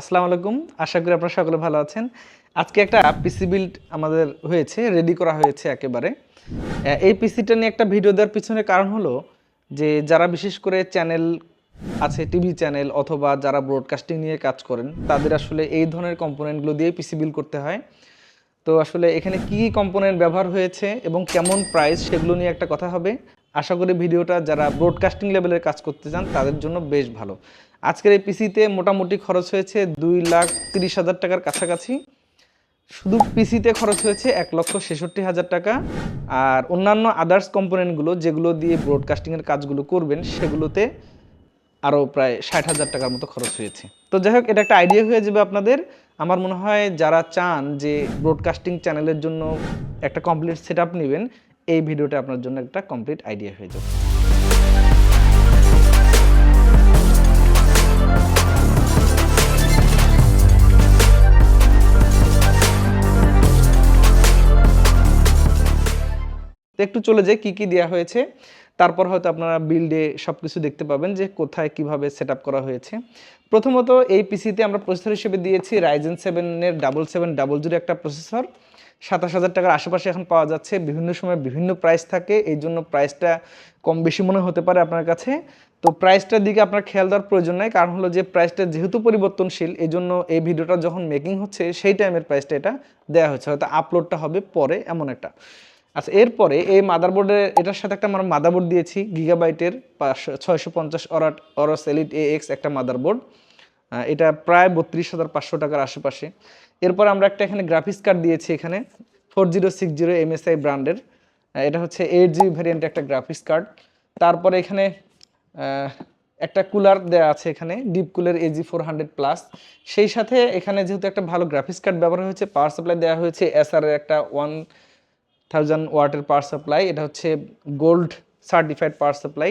আসসালামু আলাইকুম। আশা করি আপনারা সকলে ভালো আছেন। আজকে একটা পিসি বিল্ড আমাদের হয়েছে রেডি করা হয়েছে একেবারে। এই পিসিটা নিয়ে একটা ভিডিও দেওয়ার পিছনে কারণ হলো যে, যারা বিশেষ করে চ্যানেল আছে টিভি চ্যানেল অথবা যারা ব্রডকাস্টিং নিয়ে কাজ করেন, তাদের আসলে এই ধরনের কম্পোনেন্টগুলো দিয়ে পিসি বিল্ড করতে হয়। তো আসলে এখানে কি কি কম্পোনেন্ট ব্যবহার হয়েছে এবং কেমন প্রাইস সেগুলো নিয়ে একটা কথা হবে। আশা করি ভিডিওটা যারা ব্রডকাস্টিং লেভেলের কাজ করতে চান, তাদের জন্য বেশ ভালো। আজকের এই পিসিতে মোটামুটি খরচ হয়েছে দুই লাখ তিরিশ হাজার টাকার কাছাকাছি। শুধু পিসিতে খরচ হয়েছে এক লক্ষ ছেষট্টি হাজার টাকা। আর অন্যান্য আদার্স কম্পোনেন্টগুলো যেগুলো দিয়ে ব্রডকাস্টিংয়ের কাজগুলো করবেন, সেগুলোতে আরও প্রায় ষাট হাজার টাকার মতো খরচ হয়েছে। তো যাই হোক, এটা একটা আইডিয়া হয়ে যাবে আপনাদের। আমার মনে হয় যারা চান যে ব্রডকাস্টিং চ্যানেলের জন্য একটা কমপ্লিট সেট আপ নেবেন এই ভিডিওটা আপনার জন্য একটা কমপ্লিট আইডিয়া হয়ে যাবে। একটু চলে যাই, কি কি দেওয়া হয়েছে? তারপর হয়তো আপনারা বিল্ডে সব কিছু দেখতে পাবেন যে কোথায় কীভাবে সেট করা হয়েছে। প্রথমত এই পিসিতে আমরা প্রসেসর হিসেবে দিয়েছি রাইজেন সেভেনের ডাবল সেভেন ডাবল জিরো একটা প্রসেসর সাতাশ হাজার টাকার আশেপাশে এখন পাওয়া যাচ্ছে, বিভিন্ন সময় বিভিন্ন প্রাইস থাকে, এই জন্য প্রাইসটা কম বেশি মনে হতে পারে আপনার কাছে। তো প্রাইসটার দিকে আপনার খেয়াল দেওয়ার প্রয়োজন নাই, কারণ হলো যে প্রাইসটা যেহেতু পরিবর্তনশীল, এই জন্য এই ভিডিওটা যখন মেকিং হচ্ছে, সেই টাইমের প্রাইসটা এটা দেওয়া হচ্ছে হয়তো আপলোডটা হবে পরে এমন একটা। আচ্ছা এরপরে এই মাদারবোর্ডের এটার সাথে একটা আমরা মাদারবোর্ড দিয়েছি গিগাবাইটের পাঁচশো ছয়শো পঞ্চাশ অরাট অরস এলিট এ এক্স একটা মাদারবোর্ড এটা প্রায় বত্রিশ হাজার পাঁচশো টাকার আশেপাশে। এরপর আমরা একটা এখানে গ্রাফিক্স কার্ড দিয়েছি এখানে four zero six zero MSI ব্র্যান্ডের এটা হচ্ছে এইট জিবি ভ্যারিয়েন্ট একটা গ্রাফিক্স কার্ড তারপরে এখানে একটা কুলার দেওয়া আছে এখানে DeepCool AG four hundred plus সেই সাথে এখানে যেহেতু একটা ভালো গ্রাফিক্স কার্ড ব্যবহার হয়েছে পাওয়ার সাপ্লাই দেওয়া হয়েছে এসআর একটা ওয়ান থাউজেন্ড ওয়াটের পাওয়ার সাপ্লাই এটা হচ্ছে gold certified power supply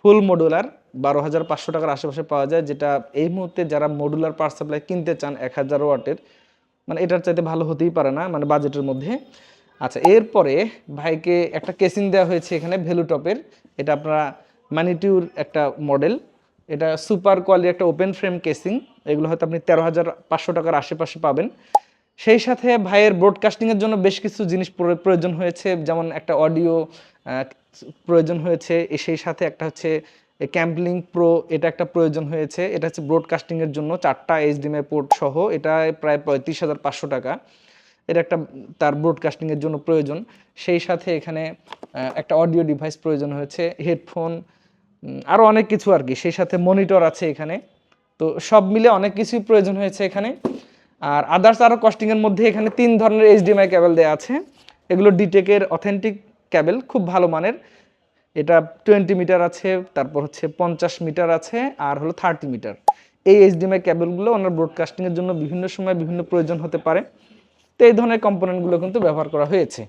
full modular বারো হাজার পাঁচশো টাকার আশেপাশে পাওয়া যায়, যেটা এই মুহূর্তে যারা মডুলার পাওয়ার সাপ্লাই কিনতে চান এক হাজার ওয়াটের মানে এটার চাইতে ভালো হতেই পারে না মানে বাজেটের মধ্যে। আচ্ছা এরপরে ভাইকে একটা কেসিং দেওয়া হয়েছে এখানে ভ্যালু টপের এটা আপনারা ম্যানিটিউর একটা মডেল এটা সুপার কোয়ালিটি একটা ওপেন ফ্রেম কেসিং এগুলো হয়তো আপনি তেরো হাজার পাঁচশো টাকার আশেপাশে পাবেন। সেই সাথে ভাইয়ের ব্রডকাস্টিংয়ের জন্য বেশ কিছু জিনিস প্রয়- প্রয়োজন হয়েছে, যেমন একটা অডিও প্রয়োজন হয়েছে সেই সাথে একটা হচ্ছে ক্যাম্পলিং প্রো এটা একটা প্রয়োজন হয়েছে, এটা হচ্ছে ব্রডকাস্টিংয়ের জন্য চারটা এইচডিএমআই পোর্ট সহ, এটা প্রায় পঁয়ত্রিশ হাজার পাঁচশো টাকা। এটা একটা তার ব্রডকাস্টিংয়ের জন্য প্রয়োজন। সেই সাথে এখানে একটা অডিও ডিভাইস প্রয়োজন হয়েছে হেডফোন আরও অনেক কিছু আর কি, সেই সাথে মনিটর আছে এখানে। তো সব মিলে অনেক কিছুই প্রয়োজন হয়েছে এখানে। আর আদার্স আরও কস্টিংয়ের মধ্যে এখানে তিন ধরনের এইচডিএমআই ক্যাবেল দেওয়া আছে। এগুলো ডিটেকের অথেন্টিক ক্যাবেল খুব ভালো মানের। এটা টোয়েন্টি মিটার আছে, তারপর হচ্ছে পঞ্চাশ মিটার আছে, আর হলো থার্টি মিটার এই এইচডিএমআই ক্যাবেলগুলো ওনার ব্রডকাস্টিংয়ের জন্য বিভিন্ন সময় বিভিন্ন প্রয়োজন হতে পারে। তো এই ধরনের কম্পোনেন্টগুলো কিন্তু ব্যবহার করা হয়েছে।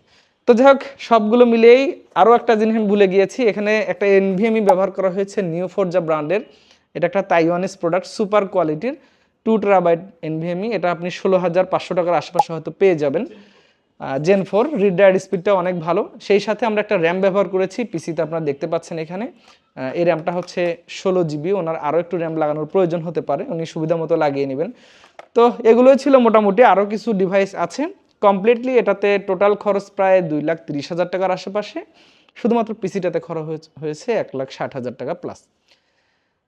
তো যাই হোক, সবগুলো মিলিয়েই আরও একটা জিনিস আমি ভুলে গিয়েছি। এখানে একটা এনভিএমই ব্যবহার করা হয়েছে নিউ ফোরজা ব্র্যান্ডের এটা একটা তাইওয়ানিস প্রোডাক্ট সুপার কোয়ালিটির টু টেরাবাইট এনভিএমই এটা আপনি ষোলো হাজার পাঁচশো টাকার আশেপাশে হয়তো পেয়ে যাবেন। জেন ফোর রিড ডায়ার স্পিডটা অনেক ভালো। সেই সাথে আমরা একটা র্যাম ব্যবহার করেছি পিসিতে আপনারা দেখতে পাচ্ছেন এখানে। এই র্যামটা হচ্ছে ষোলো জিবি ওনার আরও একটু র্যাম লাগানোর প্রয়োজন হতে পারে, উনি সুবিধা মতো লাগিয়ে নেবেন। তো এগুলোই ছিল মোটামুটি, আরও কিছু ডিভাইস আছে। কমপ্লিটলি এটাতে টোটাল খরচ প্রায় দুই লাখ তিরিশ হাজার টাকার আশেপাশে। শুধুমাত্র পিসিটাতে খরচ হয়েছে- হয়েছে এক লাখ ষাট হাজার টাকা প্লাস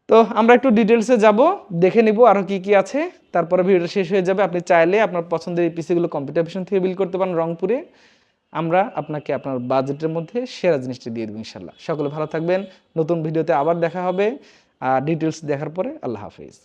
তো আমরা একটু ডিটেলসে যাব, দেখে নিব আরও কি কি আছে। তারপরে ভিডিওটা শেষ হয়ে যাবে। আপনি চাইলে আপনার পছন্দের এই পিসিগুলো কম্পিউটার ভিশন থেকে বিল করতে পারেন রংপুরে। আমরা আপনাকে আপনার বাজেটের মধ্যে সেরা জিনিসটা দিয়ে দেবো ইনশাল্লাহ। সকলে ভালো থাকবেন। নতুন ভিডিওতে আবার দেখা হবে। আর ডিটেলস দেখার পরে আল্লাহ হাফিজ।